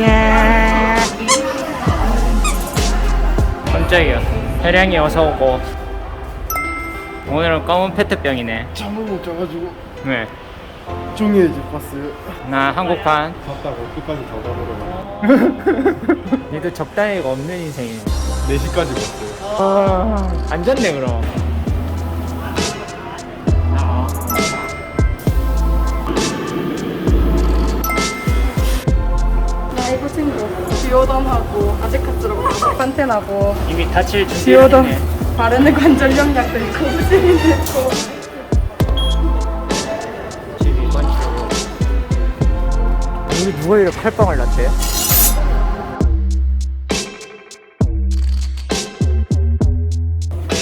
예. 깜짝이야. 혜량이 어서 오고. 오늘은 검은 페트병이네. 잠을 못 자가지고 네. 종이의 집 봤어요. 나 한국판. 봤다고 끝까지 더 가보려고. 니도 적당히가 없는 인생이네. 4시까지 봤어요. 아, 안 졌네 그럼. 판텐하고 이미 다칠 지오던 준비했네. 바르는 관절염약도 있고 무슬림도 있고 12번 치고. 우리 누가 이렇게 칼빵을 났대?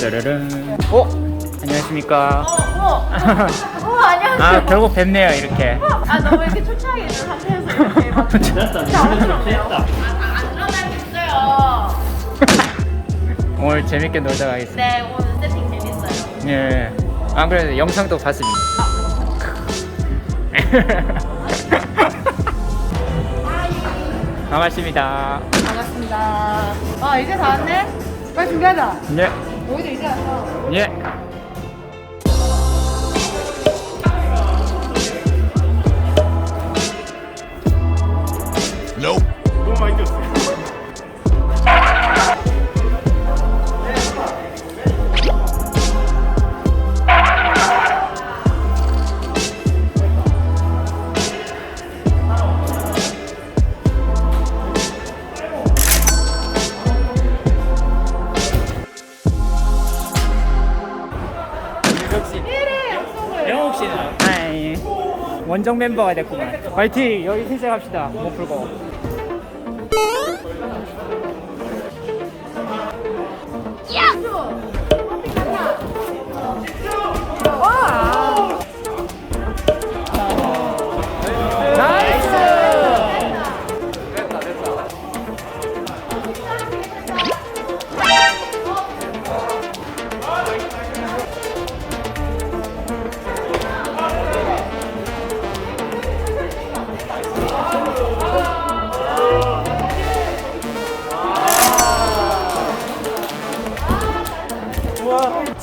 짜르릉. 어? 안녕하십니까? 어 안녕하세요 아 결국 뵙네요 이렇게. 아 너무 이렇게 초췌하게 있는 상태에서 이렇게 막. 됐다. 안 일어나겠어요 오늘 재밌게 놀다 가겠습니다. 네 오늘 세팅 재밌어요 예. 안 그래도 영상도 봤습니다. 반갑습니다. 반갑습니다 아 이제 다 왔네? 빨리 준비하자 예. 여기도 이제 왔어 예. 원정 멤버가 됐구만. 화이팅! 여기 희생합시다. 못 풀고.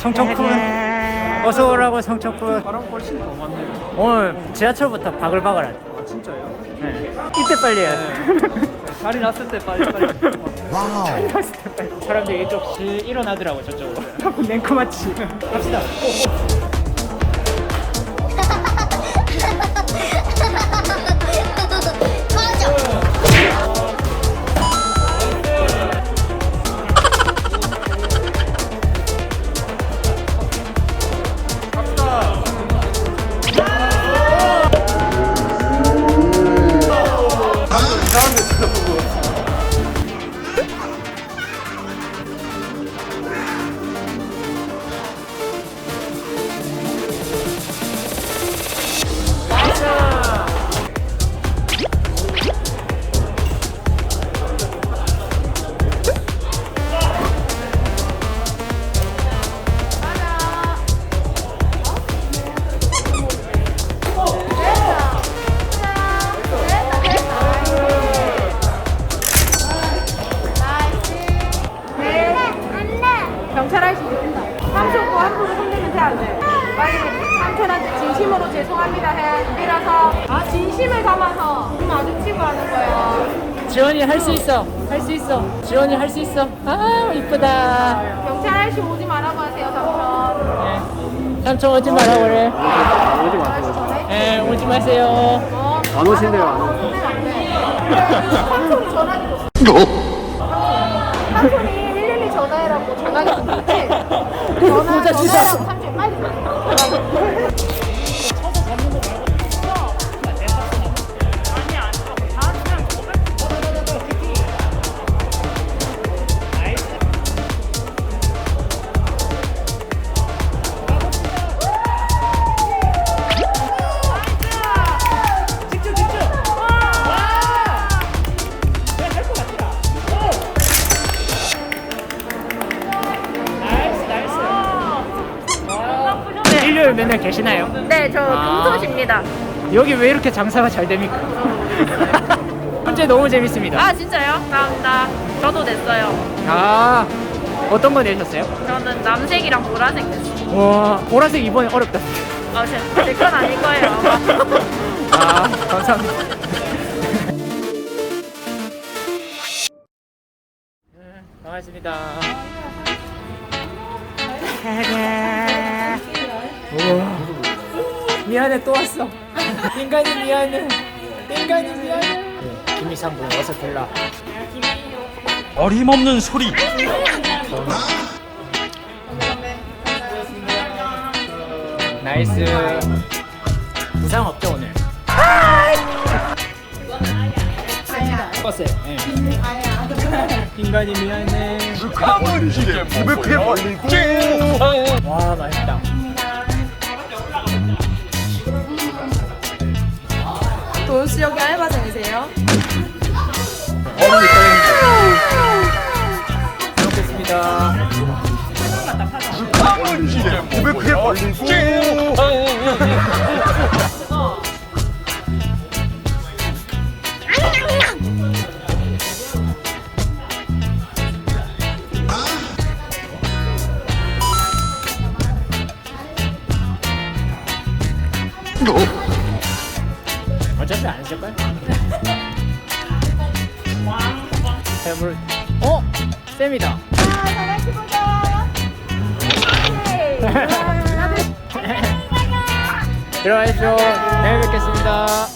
성청쿤 어서 오라고 성청쿤 바람 훨씬 더 많네요. 오늘 지하철부터 바글바글하네 아 진짜요? 네. 이때 빨리 해야 돼 살이 났을 때 빨리 빨리. 사람들이 이쪽 실 일어나더라고 저쪽으로. 하고 냉커마치. 갑시다 지원이 할 수 있어 할 수 있어 지원이 할 수 있어 아 이쁘다 경찰 아저씨 오지 말라고 하세요 삼촌 네. 삼촌 오지 마라 그래 오지 마세요. 네 오지 마세요 어, 안 오신대요, 안. 오면 안 돼. 삼촌이 전화기 줬어 삼촌이 112 전화해라고 전화기 줬는데 전화. 전화해라고 네, 맨날 계시나요? 네, 저 아. 금토시입니다. 여기 왜 이렇게 장사가 잘 됩니까? 문제 너무 재밌습니다. 아 진짜요? 감사합니다. 저도 냈어요. 아, 어떤 거 내셨어요? 저는 남색이랑 보라색 냈어요. 와, 보라색 이번에 어렵다. 아, 제, 제건 아닐 거예요. 아, 감사합니다. 음, 반갑습니다. 미안해 또 왔어. 인간이 미안해. 인간이 미안해. 김이상군 어서 불러. 어림없는 소리 나이스. 부상 없죠 오늘? 껐어요. 네. 인간이 미안해. 와 맛있다. 도우씨 여기 알바생이세요? 어머니 잘 먹겠습니다. 고백해 버리고 배물. 어? 쌤이다. 들어가십시오. 내일 뵙겠습니다.